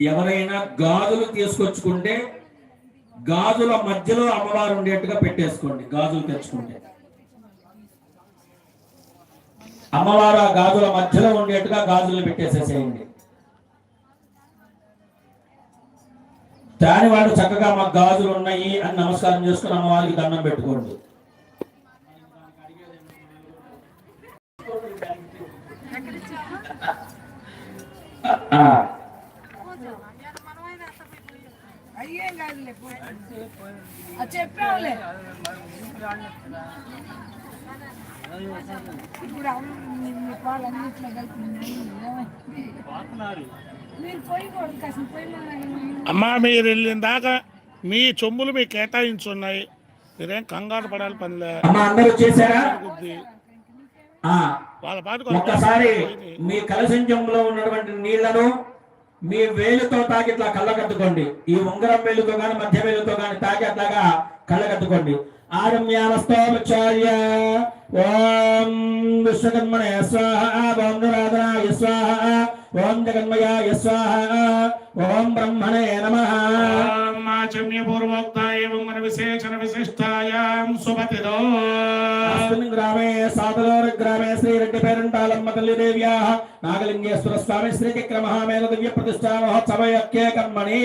ఎవరైనా గాజులు తీసుకొచ్చుకుంటే గాజుల మధ్యలో అమ్మవారు ఉండేట్టుగా పెట్టేసుకోండి గాజులు తెచ్చుకుంటే. అమ్మవారు ఆ గాజుల మధ్యలో ఉండేట్టుగా గాజులు పెట్టేసేసేయండి. దాని వాడు చక్కగా మాకు గాజులు ఉన్నాయి అని నమస్కారం చేసుకుని అమ్మవారికి దండం పెట్టుకోండి. ఆ, చెప్పావులే. ఇప్పుడు అవును మీ- మీ కలిపి? మీరు పోయి కాసిన పోయి అమ్మా మీరు వెళ్ళిన దాకా మీ చొమ్ములు మీకు కేటాయించున్నాయి. మీరేం కంగారు పడాలి పనిలే. అమ్మ అందరూ చేశారా? బుద్ధి ఆ వాళ్ళ పాటు ఒక్కసారి మీ కలశంజంలో ఉన్నటువంటి నీళ్ళను మీ వేలుతో తాకి ఇట్లా కళ్ళకట్టుకోండి ఈ ఉంగరం వేలుతో గాని మధ్య వేలుతో గాని తాకి అట్లాగా కళ్ళకట్టుకోండి ఆరమ్యావస్థోపచార్య ఓం విశ్వకర్మణే స్వాహ. ఓం నిరాధనాయ స్వాహ. ఓం జగన్మయాయ స్వాహ. ఓం బ్రహ్మణే నమః. पूर्वोक्ता एवं विशेषण विशिष्टायां सुपतिदो अस्मिन् ग्रामे सातलोर ग्रामे श्री रेड्डी पेरंटालम्म तल्ली देव्याः नागलिंगेश्वर स्वामी श्री चक्र महामेल दिव्य प्रतिष्ठा महोत्सव यक्के कर्मणि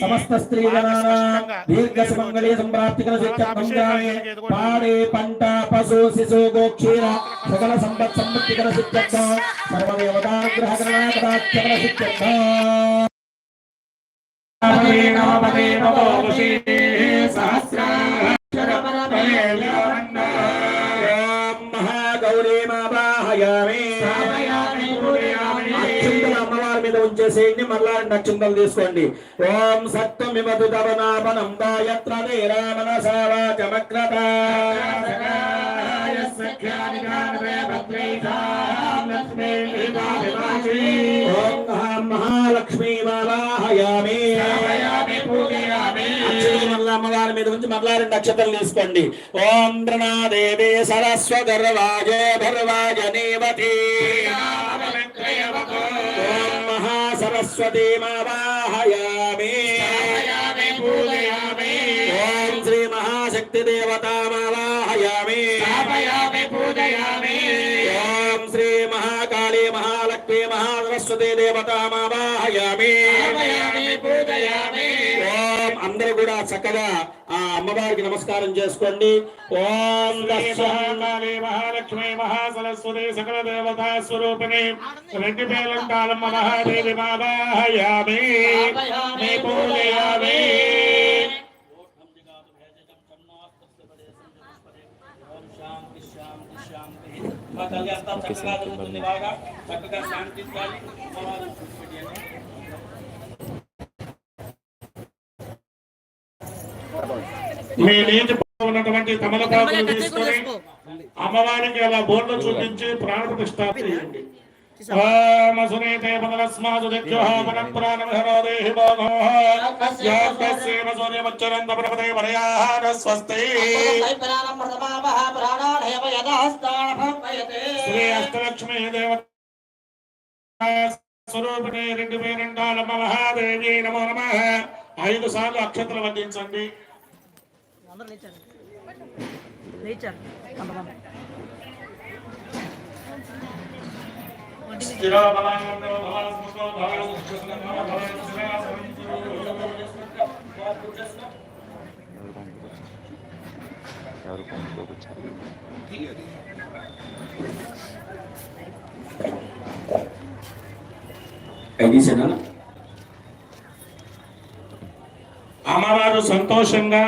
समस्त स्त्री जनानां दीर्घ सुमंगली संप्राप्ति कर सिद्धं ग्रामे पाडे पंटा पशु शिशु गोक्षीर सकल संपत् संपत्ति कर सिद्धं सर्व देवता ग्रह करना कदाच कर सिद्धं మీద ఉంచేసేయండి మళ్ళా నక్షింతలు తీసుకోండి. ఓం సత్వమిమతు తవనాపనం గాయత్ర నీరామన ఓం మహా- మహాలక్ష్మీ అమ్మవారి మీద ఉంచి మళ్ళా రెండు అక్షతలు తీసుకోండి. ఓం ప్రణాదేవి సరస్వ భర్వాజ నీవతి. ఓం మహాసరస్వతి మావాహయామి. ఓం శ్రీ మహాశక్తి దేవతామావాహయామి ఓం శ్రీ మహాకాళీ మహాలక్ష్మీ మహాసరస్వతి దేవతామావాహయామి ఓం కూడా చక్కగా ఆ అమ్మవారికి నమస్కారం చేసుకోండి. ఓం కాళీ మహాలక్ష్మి మహాసరస్వతి సకల దేవతా స్వరూపిణి. రెడ్డి పేలంకాలమ్మ మహాదేవి మావాహయామి మీ పూజయామి చక్కగా జరుగుతుంది బాగా చక్కగా శాంతించాలి మీ నీటి ఉన్నటువంటి తమలపాకులు తీసుకొని అమ్మవారికి అలా బోర్డు చూపించి ప్రాణ చేయండి. పదలస్మాదు సూర్యమచ్చరంత ప్రపదే వరయాహార స్వస్తి. శ్రీ అష్టలక్ష్మీ స్వరూపిణి రెండు పేరంటాలమ్మ మహాదేవి నమో నమ. ఐదు సార్లు అక్షతలు వడ్డించండి. అందరూ లేచారు లేచారు కొంతమంది స్థిరోబలాంగో భవాస్మృతో భవాస్మృతో భవాస్మృతో ఎవరు పంచుకోవచ్చారు అమ్మవారు సంతోషంగా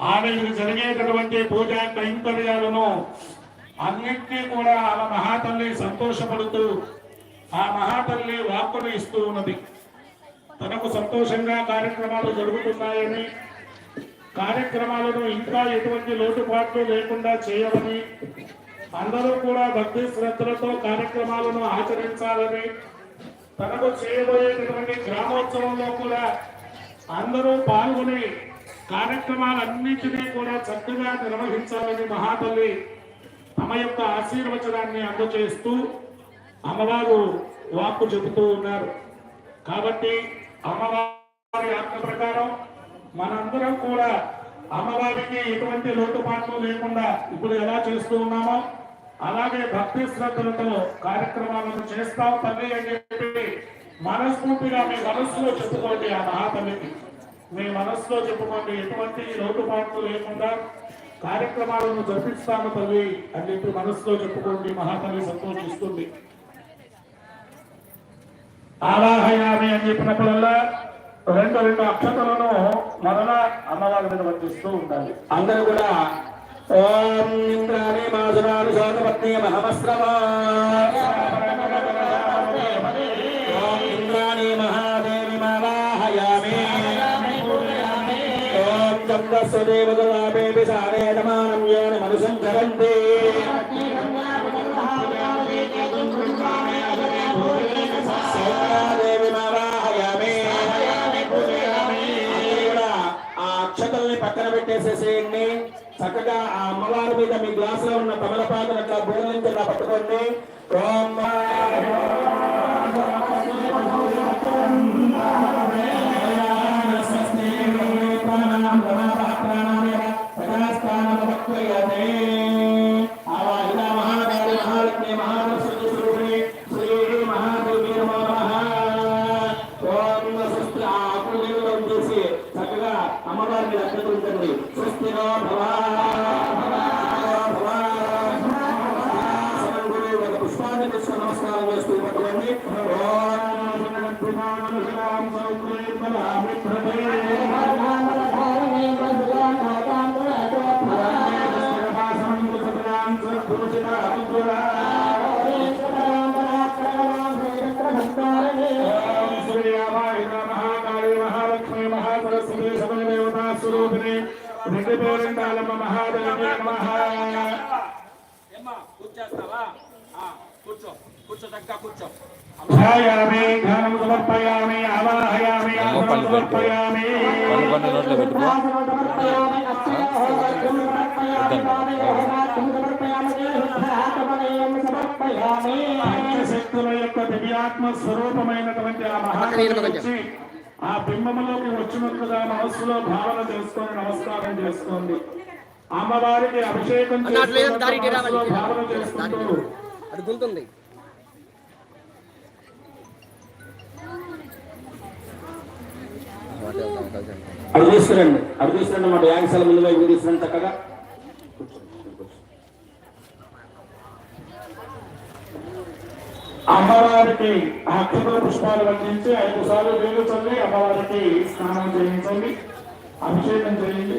ఆమెకు జరిగేటటువంటి పూజా కైంకర్యాలను అన్నింటినీ కూడా ఆమె మహాతల్లి సంతోషపడుతూ ఆ మహాతల్లి వాక్కును ఇస్తూ ఉన్నది. తనకు సంతోషంగా కార్యక్రమాలు జరుగుతున్నాయని కార్యక్రమాలను ఇంకా ఎటువంటి లోటుపాట్లు లేకుండా చేయమని అందరూ కూడా భక్తి శ్రద్ధలతో కార్యక్రమాలను ఆచరించాలని తనకు చేయబోయేటటువంటి గ్రామోత్సవంలో కూడా అందరూ పాల్గొని కార్యక్రమాలన్నింటినీ కూడా చక్కగా నిర్వహించాలని మహాతల్లి తమ యొక్క ఆశీర్వచనాన్ని అందజేస్తూ అమ్మవారు వాక్కు చెబుతూ ఉన్నారు. కాబట్టి అమ్మవారి ఆత్మ ప్రకారం మనందరం కూడా అమ్మవారికి ఎటువంటి లోటుపాట్లు లేకుండా ఇప్పుడు ఎలా చేస్తూ ఉన్నామో అలాగే భక్తి శ్రద్ధలతో కార్యక్రమాలను చేస్తాం తల్లి అని చెప్పి మనస్ఫూర్తిగా మీ మనస్సులో చెప్పుకోండి ఆ మహాతల్లికి. మీ మనస్సులో చెప్పుకోండి ఎటువంటి లోటుపాట్లు లేకుండా కార్యక్రమాలను జరిపిస్తాను తల్లి అని చెప్పి మనస్సులో చెప్పుకోండి మహాతల్లి సంతోషిస్తుంది. ఆవాహయామి అని చెప్పినప్పుడల్లా రెండు రెండు అక్షతలను మరలా అమ్మవారి మీద వర్తిస్తూ ఉండాలి. అందరూ కూడా ఓం ఇంద్రాణి మాధురాని శోకపత్ని మహమస్రవా. ఓం ఇంద్రాణి మహా ఓం చంద్రస్వదేవదులాభేపి సారేణమానం యోని మనుసంకరంతి సౌమ్యాదేవి కూడా ఆ అక్షతల్ని పక్కన పెట్టేసేసేయండి చక్కగా ఆ అమ్మవారి మీద మీ గ్లాసులో ఉన్న తమలపాకులు అట్లా బోధించి అట్లా పట్టుకోండి. ఓం అక్కడికి ఉంచండి స్వస్తినో భవా. సమర్పయామి ఆవాహయామి సమర్పయామి పన్ను యొక్క దివ్యాత్మ స్వరూపమైనటువంటి ఆ మహాత్మ ఆ బింబములోకి వచ్చినట్లుగా మనస్సులో భావన చేసుకొని నమస్కారం చేసుకోండి. అమ్మవారికి అభిషేకం భావన చేసుకుంటూ అది గుంతుంది మాట వెళ్దాం కలిసి వెళ్దాం. అవి తీసుకురండి అవి తీసుకురండి మాట యాంగ్సాల ముందు వైపు తీసుకురండి చక్కగా. అమ్మవారికి అక్షర పుష్పాలు వర్తించి ఐదు సార్లు వేలు చల్లి అమ్మవారికి స్నానం చేయించండి అభిషేకం చేయండి.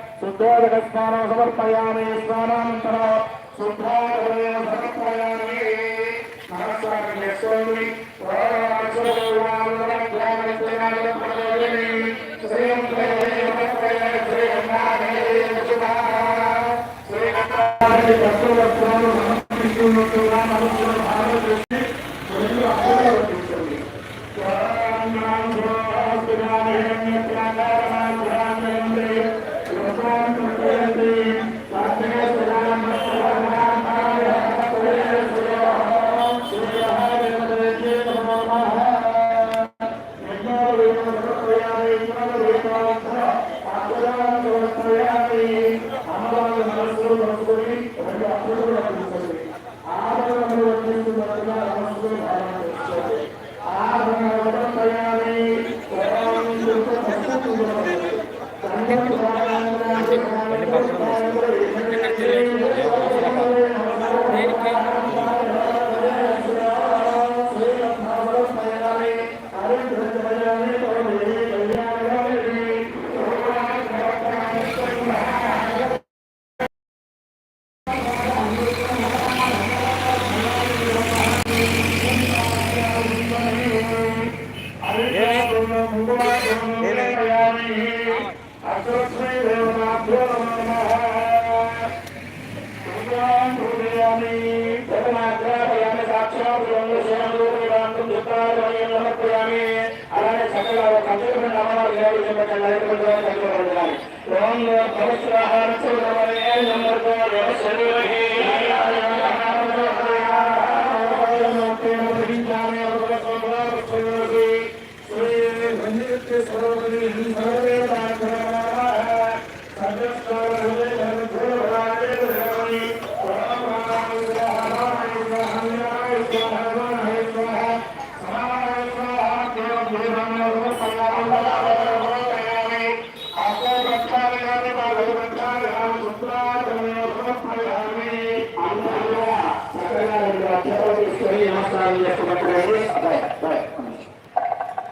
శుద్ధోదక స్నానం సమర్పయామి స్నానానంతర శుద్ధోదకదేవ సమర్పయామి నమస్కారం até o final. సాక్షాత్యామి సమర్పయామి అలానే చక్కగా ఒక కంప్యూటర్ నమనాలు ఓం పవిత్రాహార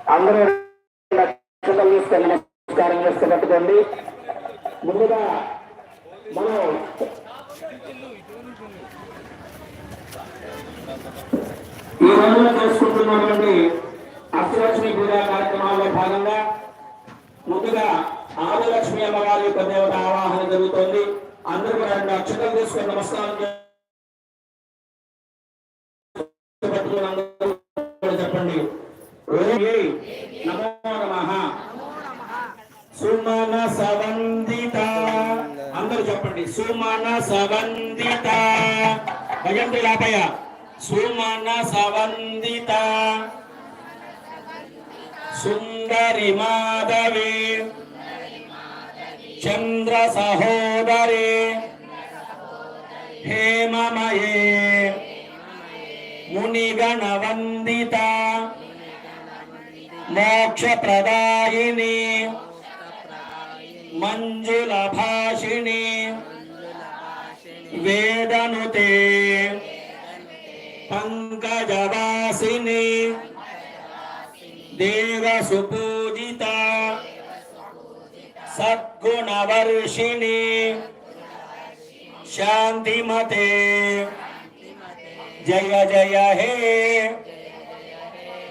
అందరూ నక్షత్రం నమస్కారం చేస్తే పట్టుకోండి ముందుగా మనం ఈ రోజున చేసుకుంటున్నటువంటి అష్టలక్ష్మి పూజా కార్యక్రమాల్లో భాగంగా ముందుగా ఆదిలక్ష్మి అమ్మవారి యొక్క దేవత ఆవాహన జరుగుతోంది. అందరూ కూడా రెండు తీసుకొని నమస్కారం చేసి చెప్పండి. నమో నమః. సుమన సవందిత. అందరూ చెప్పండి. సుమన సవందిత. భజంతి రాపయ్య సుమన సవందిత. సుందరి మాధవి. చంద్ర సహోదరి. హేమమయే. मुनिगण वंदिता मोक्ष प्रदायिनी मंजुल भाषिणी वेदनुते। पंकजवासिनी देव सुपूजिता सद्गुणवर्षिणी। शांतिमते मते జయ జయ హే.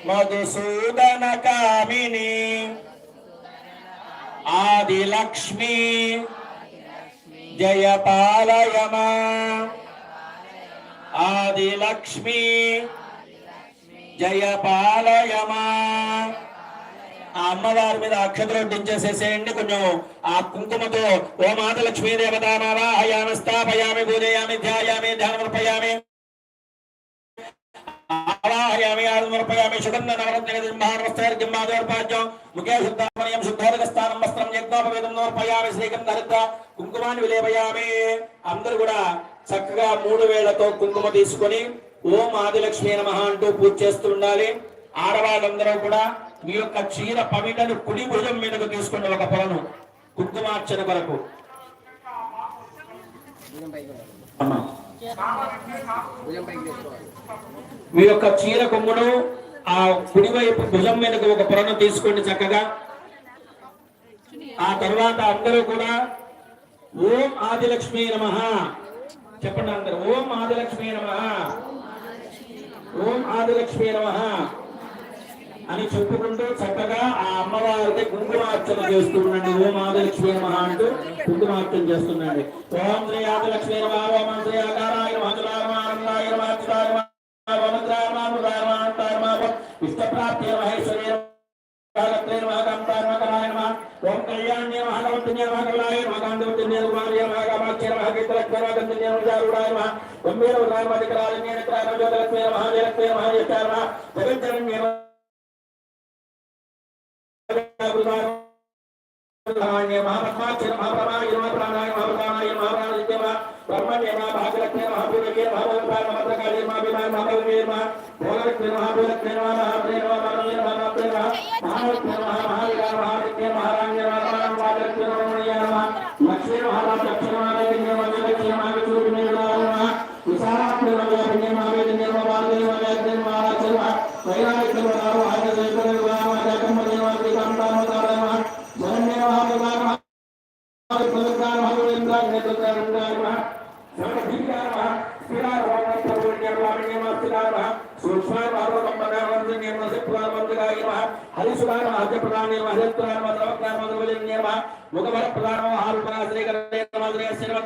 మధుసూదన కామిని. ఆదిలక్ష్మి. జయ పాలయమా ఆదిలక్ష్మి. జయ పాలయమా ఆ అమ్మవారి మీద అక్షతలు వడ్డించేసేసేయండి కొంచెం ఆ కుంకుమతో ఓ మాత లక్ష్మీ దేవతామావా హయామి స్థాపయామి పూజయామి ధ్యాయామి ధ్యానమర్పయామి. ఆవాహయామి ఆరుమర్పయామి సుగంధ నవరత్నగదింబానవస్త్రర్జంబాదోర్పాద్యం ముఖే శుద్ధామనయం శుద్ధోదక స్థానం వస్త్రం యజ్ఞోపవేదం నోర్పయామి శ్రీగంధ హరిద్ర కుంకుమాన్ని విలేపయామి అందరూ కూడా చక్కగా మూడు వేలతో కుంకుమ తీసుకొని ఓం ఆదిలక్ష్మి నమ అంటూ పూజ చేస్తూ ఉండాలి ఆడవాళ్ళందరూ కూడా మీ యొక్క క్షీర పమిటను కుడి భుజం మీదకు తీసుకున్న ఒక పొలను కుంకుమార్చన కొరకు మీ యొక్క చీర కొమ్మును ఆ కుడివైపు భుజం మీదకు ఒక పొరను తీసుకోండి చక్కగా. ఆ తర్వాత అందరూ కూడా ఓం ఆదిలక్ష్మీ నమ. చెప్పండి అందరు ఓం ఆదిలక్ష్మీ నమ. ఓం ఆదిలక్ష్మీ నమ అని చెప్పుకుంటూ చక్కగా ఆ అమ్మవారికి కుంకుమార్చన చేస్తుండండి ఓం ఆదిలక్ష్మీ నమ అంటూ కుంకుమార్చన చేస్తుండండి ఓం శ్రీ ఆదిలక్ష్మీ నమ. उजारूढ़ाय नमः गंभीर उर्वाय मधिकराय नेत्रकार ज्योतिरत्ने नमः जगत्ते नमः यत्कार नमः जगज्जनन नमः महाप्रमाणाय महाप्रमाणाय महाप्रमाणाय महाप्राणाय नमः ब्रह्मण्य नमः भागलक्ष्मी नमः पूर्वके नमः भगवान नमः मत्रकाले नमः विमान नमः भोगलक्ष्मी नमः भोगलक्ष्मी नमः ചർച്ചകളാണെങ്കിൽ മറ്റൊരു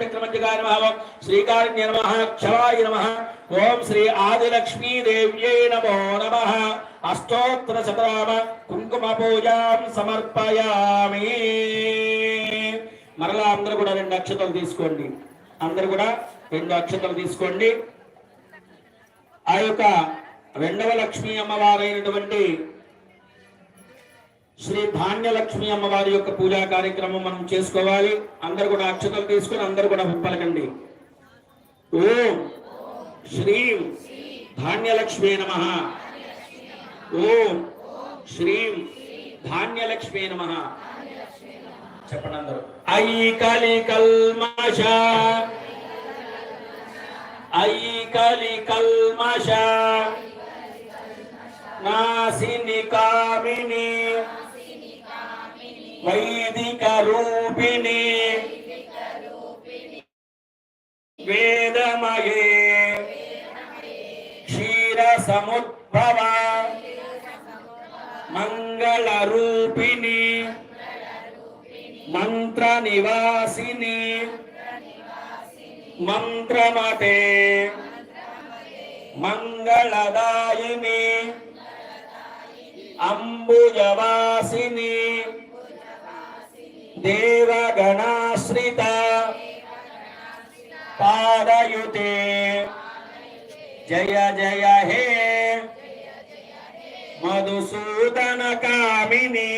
శ్రీమతిక్రమంతికాయ నమ శ్రీకార్య నమ క్షవాయ నమ ఓం శ్రీ ఆదిలక్ష్మీ దేవ్యై నమో నమ అష్టోత్తర శతరామ కుంకుమ పూజాం సమర్పయామి మరలా అందరూ కూడా రెండు అక్షతలు తీసుకోండి. అందరు కూడా రెండు అక్షతలు తీసుకోండి. ఆ యొక్క రెండవ లక్ష్మీ అమ్మవారైనటువంటి శ్రీ ధాన్యలక్ష్మి అమ్మవారి యొక్క పూజా కార్యక్రమం మనం చేసుకోవాలి. అందరు కూడా అక్షతలు తీసుకుని అందరు కూడా పలకండి ఓం శ్రీం ధాన్యలక్ష్మి నమ. ఓం శ్రీం ధాన్యలక్ష్మి నమ. చెప్పండి అందరూ. ఐ కలి కల్మష ఐ కలి కల్మష నాసిని కామిని వైదిక రూపిణి వేదమయే క్షీర సముద్భవ మంగళ రూపిణి మంత్ర నివాసిని మంత్రమతే మంగళదాయిని అంబుజవాసిని దేవగణాశ్రిత పాదయుతే జయ జయ హే మధుసూదన కామిని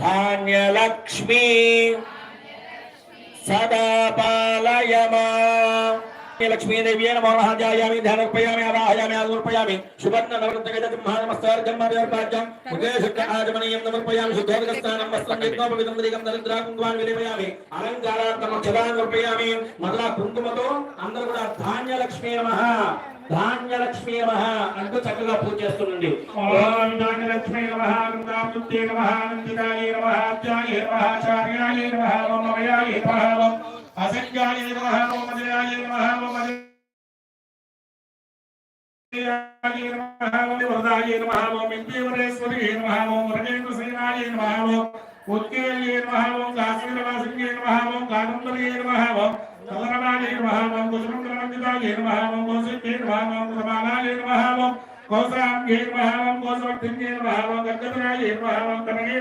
ధాన్యలక్ష్మి సదా పాలయమా లక్ష్మీదేవ్యే నమో మహాధ్యాయామి ధ్యానర్పయామి అవాహయామి ఆదుర్పయామి సువర్ణ నవరత్నగజం మహానమస్కారం మర్యార్పాజ్యం ముఖే శుద్ధ ఆజమనీయం సమర్పయామి శుద్ధోదక స్నానం వస్త్రం యజ్ఞోపవితం దరికం దరిద్రా కుంకుమాన్ని వినిమయామి అలంకారార్థం అక్షరాన్ని సమర్పయామి మరలా కుంకుమతో అందరూ కూడా ధాన్యలక్ష్మీ నమ। ధాన్యలక్ష్మీ నమ అంటూ చక్కగా పూజ చేస్తుండండి. ఓం ధాన్యలక్ష్మీ నమ అనంతామృత్యే నమ అనంతికాయే నమ అత్యాయే నమ ఆచార్యాయే నమ ఓం నమ అసంఖ్యాయే నమః ఓం అజయాయే నమః ఓం అజయాయే నమః ఓం వరదాయే నమః ఓం ఇంద్రియవరేశ్వరియే నమః ఓం వరజేంద్రసేనాయే నమః ఓం ఉత్కేయే నమః ఓం కాశ్మీరవాసిన్యే నమః ఓం ఓం ఓం ఓం ఓం ఓం ఓం ఓం ఓం కనగే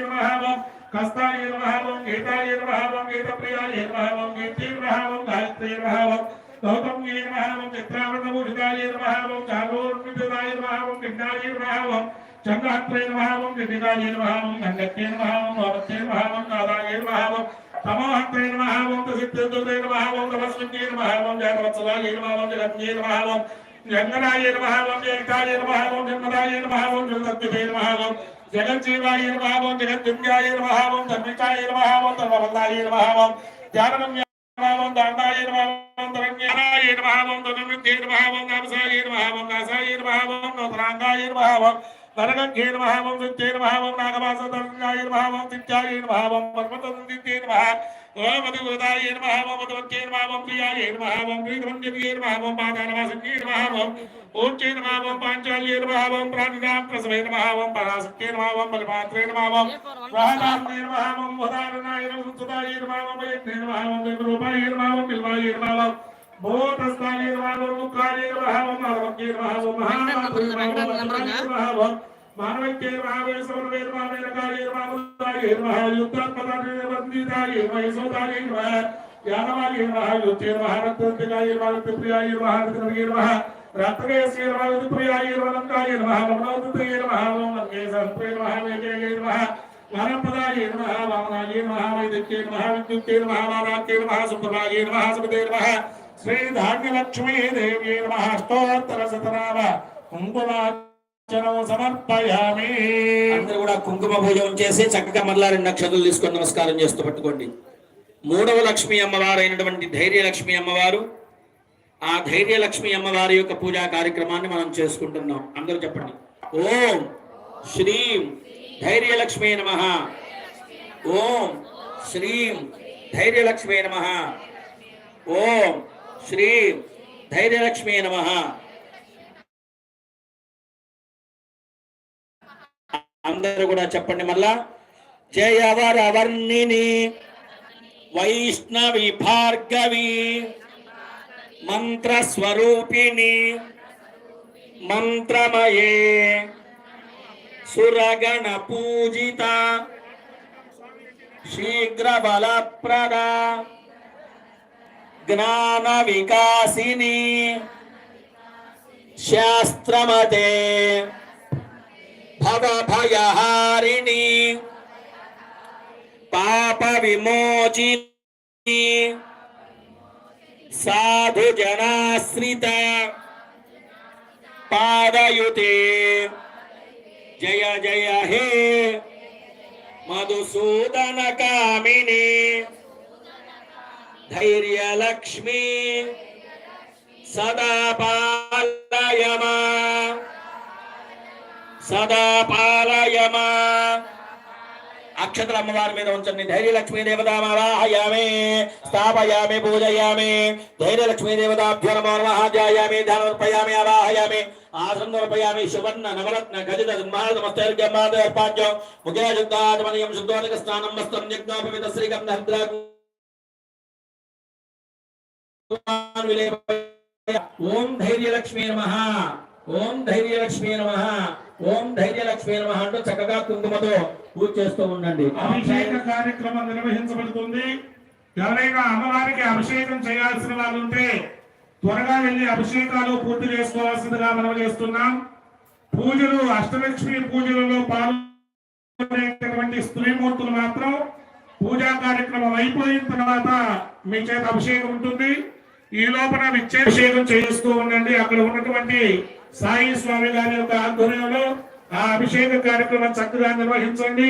ఓం కస్తాయే నమః ఓం గీతాయే నమః ఓం గీతప్రియాయే నమః ఓం గీతే నమః ఓం గాయత్రే నమః ఓం గౌతమ్యే నమః ఓం చిత్రావృతభూషితాయే నమః ఓం చాగోర్మితాయే నమః ఓం గిడ్డాయే నమః ఓం చంద్రహత్రే నమః ఓం గిరిగాయే నమః ఓం గంగత్రే నమః ఓం భవత్రే నమః ఓం నాదాయే నమః ఓం తమోహత్రే నమః ఓం సిద్ధే నమః ఓం తపస్విన్యే నమః ఓం జాతవత్సలాయే నమః ఓం జగత్యే నమః ఓం జంగనాయ నమః ఓం జయకాయ నమః ఓం జన్మదాయ నమః ఓం జగద్దే నమః ఓం జగజ్జీవాయ నమః ఓం జగద్దుర్గాయ నమః ఓం ధర్మికాయ నమః ఓం ధర్మవల్లాయ నమః ఓం జ్ఞానగమ్య నమః ఓం దానాయ నమః ఓం ధరణ్యాయ నమః ఓం ధనుర్విద్యే నమః ఓం నామసాయ నమః ఓం నాసాయ నమః ఓం నోతరాంగాయ నమః ఓం నరగంగే నమః ఓం విద్యే నమః ఓం నాగవాస ధరణ్యాయ నమః ఓం సిద్ధ్యాయ నమః ఓం పర్వతదిత్యే నమః నమః ఓం మధువత్యే నమః ఓం ప్రియాయ నమః ఓం గ్రీవంజనీయ నమః ఓం పాదానవాసన్యే నమః ఓం ఊర్చే నమః ఓం పాంచాల్యే నమః ఓం ప్రాణినాం ప్రసవే నమః ఓం పరాశక్తే నమః ఓం బలిపాత్రే నమః ఓం రాధార్ణే నమః ఓం ఉదారణాయ నమః సుతాయ నమః ఓం యజ్ఞే నమః ఓం దేవరూపాయ నమః ఓం బిల్వాయ నమః ఓం భూతస్థాయ నమః ఓం ముఖాయ నమః ఓం నరవక్యే నమః ఓం మహానాథే నమః ఓం అజరాయ నమః ఓం మానవైక్యే నమః ఓం సమన్వయ నమః వేదకాయ నమః ఉదాయ నమః యుద్ధపదాయ వందితాయ నమః యశోదాయ నమః జ్ఞానవాయ నమః యుద్ధే నమః రత్నప్రియాయ నమః రత్నప్రియాయ నమః రత్నప్రియాయ నమః రత్నకేశ్వర నమః రత్నప్రియాయ నమః లంకాయ నమః రమణోదయ నమః ఓం లంకే సంప్రే నమః వేగే సమర్పయామి. అందరూ కూడా కుంకుమ పూజం చేసి చక్కగా మరలా రెండు నక్షత్రాలు తీసుకొని నమస్కారం చేస్తూ పట్టుకోండి. మూడవ లక్ష్మి అమ్మవారు అయినటువంటి ధైర్యలక్ష్మి అమ్మవారు. ఆ ధైర్యలక్ష్మి అమ్మవారి యొక్క పూజా కార్యక్రమాన్ని మనం చేసుకుంటున్నాం. అందరూ చెప్పండి. ఓం శ్రీం ధైర్యలక్ష్మి నమ. ఓం శ్రీం ధైర్యలక్ష్మి నమ. ఓం శ్రీం ధైర్యలక్ష్మి నమ. అందరూ కూడా చెప్పండి మళ్ళా. జయవరవర్ణిని వైష్ణవి భార్గవి మంత్రస్వరూపిణి మంత్రమయే సురగణ పూజిత శీఘ్ర బలప్రద జ్ఞాన వికాసిని శాస్త్రమతే. భవ భయహారిణి పాప విమోచిని సాధు జనాశ్రిత పాదయుతే జయ జయ హే మధుసూదన కామిని ధైర్యలక్ష్మి సదా పాలయమా సదా పాలయమా అక్షతల అమ్మవారి మీద ఉంచండి ధైర్యలక్ష్మీ దేవతామావాహయామి స్థాపయామి పూజయామి ధైర్యలక్ష్మీ దేవతాభ్యో నమో నమః ధ్యాయామి ధ్యానమర్పయామి ఆవాహయామి ఆసన్నమర్పయామి సువర్ణ నవరత్న గజిత దుర్మాదమస్తైర్గమాదర్పాద్యం ముఖే శుద్ధాత్మనియం శుద్ధోదక స్నానం మస్తం యజ్ఞోపవిత శ్రీగంధద్రా ఓం ధైర్యలక్ష్మీ నమః ఓం ధైర్యలక్ష్మీ నమ. ఓం ధైర్యలక్ష్మీ నమ అంటూ చక్కగా కుంకుమతో పూజ చేస్తూ ఉండండి. అభిషేక కార్యక్రమం నిర్వహించబడుతుంది. ఎవరైనా అమ్మవారికి అభిషేకం చేయాల్సిన వాళ్ళు ఉంటే త్వరగా వెళ్ళి అభిషేకాలు పూర్తి చేసుకోవాల్సిందిగా మనం చేస్తున్నాం. పూజలు అష్టలక్ష్మి పూజలలో పాల్గొనేటువంటి స్త్రీమూర్తులు మాత్రం పూజా కార్యక్రమం అయిపోయిన తర్వాత మీ చేత అభిషేకం ఉంటుంది. ఈ లోపల నిత్యాభిషేకం చేస్తూ ఉండండి. అక్కడ ఉన్నటువంటి సాయి స్వామి గారి యొక్క ఆధ్వర్యంలో ఆ అభిషేక కార్యక్రమం చక్కగా నిర్వహించండి.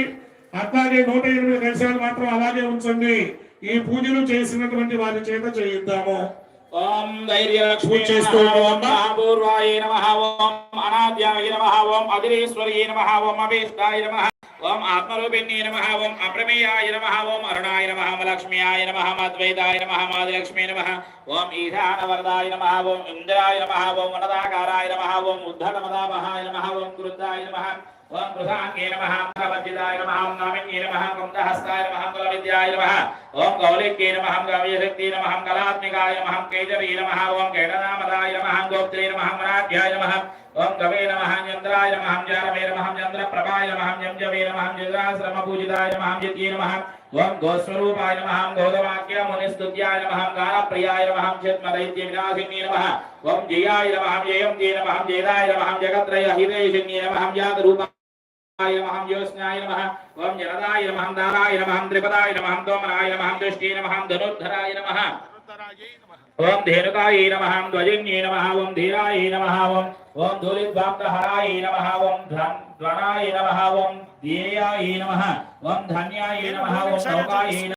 అట్లాగే నూట ఎనిమిది నిమిషాలు మాత్రం అలాగే ఉంచండి. ఈ పూజలు చేసినటువంటి వారి చేత చేయిద్దాము. ఓం ధైర్యలక్ష్మీ చేస్తూ నమః. ఓం ఉన్నామా? మహాపూర్వాయ నమః. ఓం అనాద్యాయ నమః. ఓం అఖిలేశ్వర్యే నమః. ఓం అభీష్టాయ నమః. ఓం ఆత్మరూపిణ్యే నమ ఓం అప్రమేయాయ నమ ఓం అరుణాయ నమ లక్ష్మ్యాయ నమ అద్వైతాయ నమ మాదిలక్ష్మీ నమ ఓం ఈశానవరదాయ నమ ఓం ఇంద్రాయ నమ ఓం వనదాకారాయ నమ ఓం ఉద్ధతమదామహాయ నమ ఓం క్రుద్ధాయ నమ ఓం కృషాంగే నమః ప్రవజ్జితాయ నమః ఓం నామిన్యే నమః కుందహస్తాయ నమః కులవిద్యాయ నమః ఓం కౌలిక్యే నమః కవ్యశక్తి నమః కళాత్మికాయ నమః కేజరీ నమ ఓం కైటనామదాయ నమ గోప్త్రే నమః మరాధ్యాయ నమ ओम गवे नमः चंद्राय नमः जारवे नमः चंद्र प्रभाय नमः जंजवे नमः जंद्राश्रम पूजिताय नमः जित्ये नमः ओम गोस्वरूपाय नमः गोदवाक्य मुनिस्तुत्याय नमः गानप्रियाय नमः चित्मदैत्य विनाशिन्ये नमः ओम जयाय नमः जयं जय नमः जयदाय नमः जगत्रय हिरेशिन्ये नमः जात रूपाय नमः योस्नाय नमः ओम जनदाय नमः दाराय नमः त्रिपदाय नमः दोमनाय नमः दृष्टि नमः धनुर्धराय नमः ఓం ధేనుకాయ నమ ధ్వజన్యే నమ ఓం ధీరాయ నమ ఓం ఓం ధూళిద్వాంతహరాయ నమ ఓం ధ్వనాయ నమ ఓం ధీయాయ నమ ఓం ధన్యాయ నమ ఓం నౌకాయ